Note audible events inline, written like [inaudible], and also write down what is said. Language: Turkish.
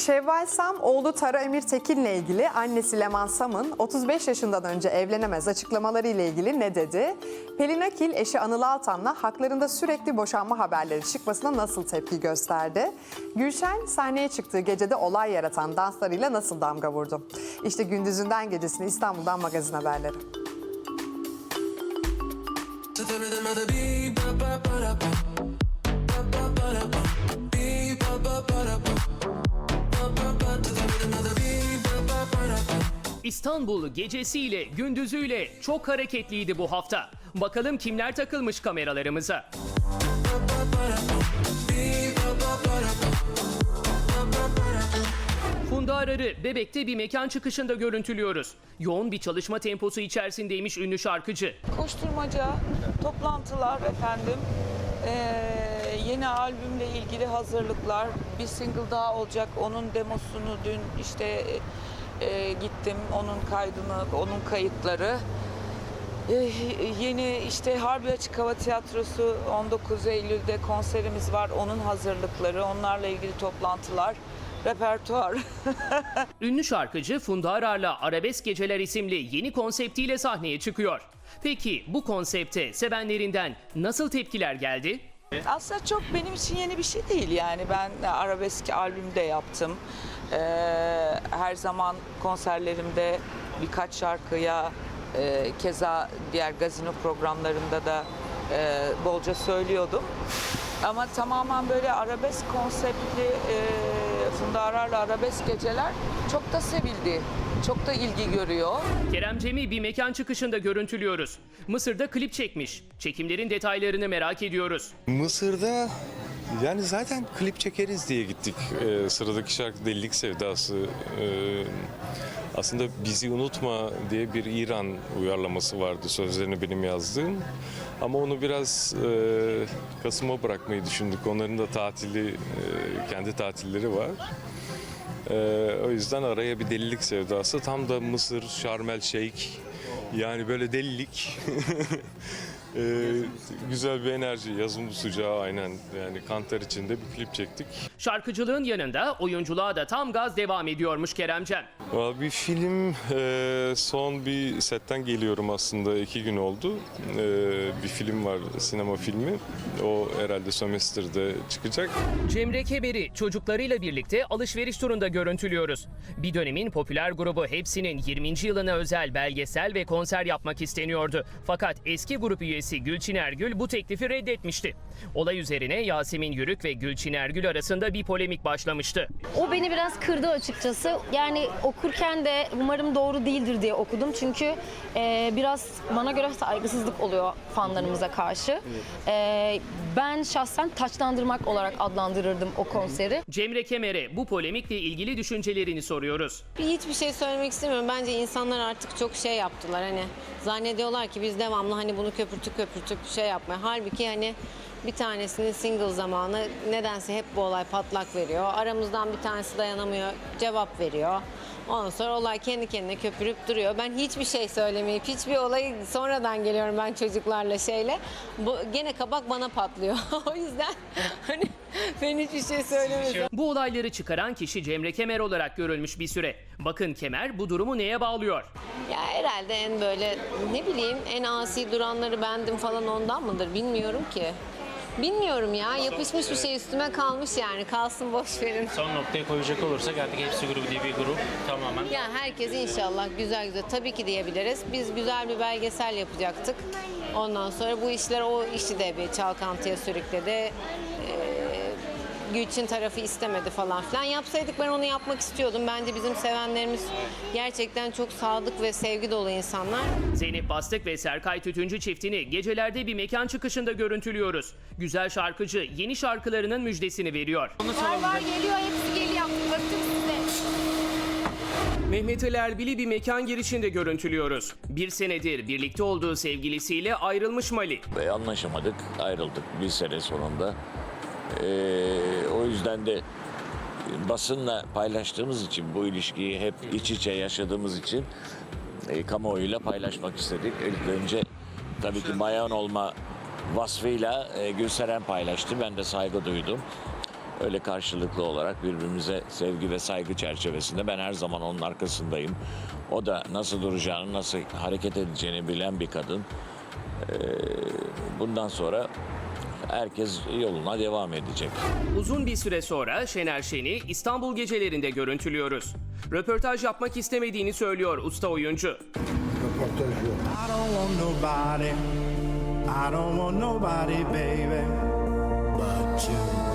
Şevval Sam, oğlu Tara Emir Tekin'le ilgili annesi Leman Sam'ın 35 yaşından önce evlenemez açıklamaları ile ilgili ne dedi? Pelin Akil, eşi Anıl Altan'la haklarında sürekli boşanma haberleri çıkmasına nasıl tepki gösterdi? Gülşen, sahneye çıktığı gecede olay yaratan danslarıyla nasıl damga vurdu? İşte gündüzünden gecesini İstanbul'dan magazin haberleri. Ba ba ba ba, ba ba ba ba, ba ba ba İstanbul gecesiyle gündüzüyle çok hareketliydi bu hafta. Bakalım kimler takılmış kameralarımıza. Arar'ı Bebek'te bir mekan çıkışında görüntülüyoruz. Yoğun bir çalışma temposu içerisindeymiş ünlü şarkıcı. Koşturmaca, toplantılar efendim. Ee, yeni albümle ilgili hazırlıklar. Bir single daha olacak. Onun demosunu dün işte e, gittim. Onun kaydını, onun kayıtları. Ee, yeni işte Harbi Açık Hava Tiyatrosu 19 Eylül'de konserimiz var. Onun hazırlıkları, onlarla ilgili toplantılar, repertuar. [laughs] Ünlü şarkıcı Funda Arar'la Arabesk Geceler isimli yeni konseptiyle sahneye çıkıyor. Peki bu konsepte sevenlerinden nasıl tepkiler geldi? Aslında çok benim için yeni bir şey değil yani ben arabesk albümde yaptım. Ee, her zaman konserlerimde birkaç şarkıya e, keza diğer gazino programlarında da e, bolca söylüyordum. Ama tamamen böyle arabesk konseptli e, Funda Arar'la arabesk geceler çok da sevildi. Çok da ilgi görüyor. Kerem Cem'i bir mekan çıkışında görüntülüyoruz. Mısır'da klip çekmiş. Çekimlerin detaylarını merak ediyoruz. Mısır'da yani zaten klip çekeriz diye gittik. Ee, sıradaki şarkı Delilik Sevdası. Ee, aslında Bizi Unutma diye bir İran uyarlaması vardı. Sözlerini benim yazdığım. Ama onu biraz e, Kasım'a bırakmayı düşündük. Onların da tatili, e, kendi tatilleri var. Ee, o yüzden araya bir delilik sevdası. Tam da Mısır, Şarmel Şeyh. Yani böyle delilik. [laughs] Ee, güzel bir enerji, yazın sıcağı aynen. Yani kanter içinde bir klip çektik. Şarkıcılığın yanında oyunculuğa da tam gaz devam ediyormuş Keremcem. Valla Bir film, e, son bir setten geliyorum aslında iki gün oldu. E, bir film var, sinema filmi. O herhalde sömestrde çıkacak. Cemre Keber'i çocuklarıyla birlikte alışveriş turunda görüntülüyoruz. Bir dönemin popüler grubu Hepsi'nin 20. yılına özel belgesel ve konser yapmak isteniyordu. Fakat eski grup üyesi Gülçin Ergül bu teklifi reddetmişti. Olay üzerine Yasemin Yürük ve Gülçin Ergül arasında bir polemik başlamıştı. O beni biraz kırdı açıkçası. Yani okurken de umarım doğru değildir diye okudum. Çünkü e, biraz bana göre saygısızlık oluyor fanlarımıza karşı. E, ben şahsen taçlandırmak olarak adlandırırdım o konseri. Cemre Kemer'e bu polemikle ilgili düşüncelerini soruyoruz. Hiçbir şey söylemek istemiyorum. Bence insanlar artık çok şey yaptılar hani zannediyorlar ki biz devamlı hani bunu köpürtüp köpürtüp şey yapmaya. Halbuki hani bir tanesinin single zamanı nedense hep bu olay patlak veriyor. Aramızdan bir tanesi dayanamıyor, cevap veriyor. Ondan sonra olay kendi kendine köpürüp duruyor. Ben hiçbir şey söylemeyip hiçbir olayı sonradan geliyorum ben çocuklarla şeyle. Bu gene kabak bana patlıyor. [laughs] o yüzden hani ben hiçbir şey söylemedim. Bu olayları çıkaran kişi Cemre Kemer olarak görülmüş bir süre. Bakın Kemer bu durumu neye bağlıyor? Ya herhalde en böyle ne bileyim en asi duranları bendim falan ondan mıdır bilmiyorum ki. Bilmiyorum ya yapışmış bir şey üstüme kalmış yani kalsın boş verin. Son noktaya koyacak olursak artık hepsi grubu diye bir grup tamamen. Ya herkes inşallah güzel güzel tabii ki diyebiliriz. Biz güzel bir belgesel yapacaktık. Ondan sonra bu işler o işi de bir çalkantıya sürükledi. Ee, Gülçin tarafı istemedi falan filan. Yapsaydık ben onu yapmak istiyordum. Bence bizim sevenlerimiz gerçekten çok sadık ve sevgi dolu insanlar. Zeynep Bastık ve Serkay Tütüncü çiftini gecelerde bir mekan çıkışında görüntülüyoruz. Güzel şarkıcı yeni şarkılarının müjdesini veriyor. Var var geliyor hepsi geliyor. Öptüm size. Mehmet Ali Erbil'i bir mekan girişinde görüntülüyoruz. Bir senedir birlikte olduğu sevgilisiyle ayrılmış Mali. ve anlaşamadık, ayrıldık bir sene sonunda. Ee, o yüzden de basınla paylaştığımız için bu ilişkiyi hep iç içe yaşadığımız için e, kamuoyuyla paylaşmak istedik. İlk önce tabii ki bayan olma vasfıyla e, Gülseren paylaştı. Ben de saygı duydum. öyle karşılıklı olarak birbirimize sevgi ve saygı çerçevesinde ben her zaman onun arkasındayım. O da nasıl duracağını, nasıl hareket edeceğini bilen bir kadın. Ee, bundan sonra herkes yoluna devam edecek. Uzun bir süre sonra Şener Şen'i İstanbul gecelerinde görüntülüyoruz. Röportaj yapmak istemediğini söylüyor usta oyuncu. I don't want nobody. I don't want nobody, baby, but you.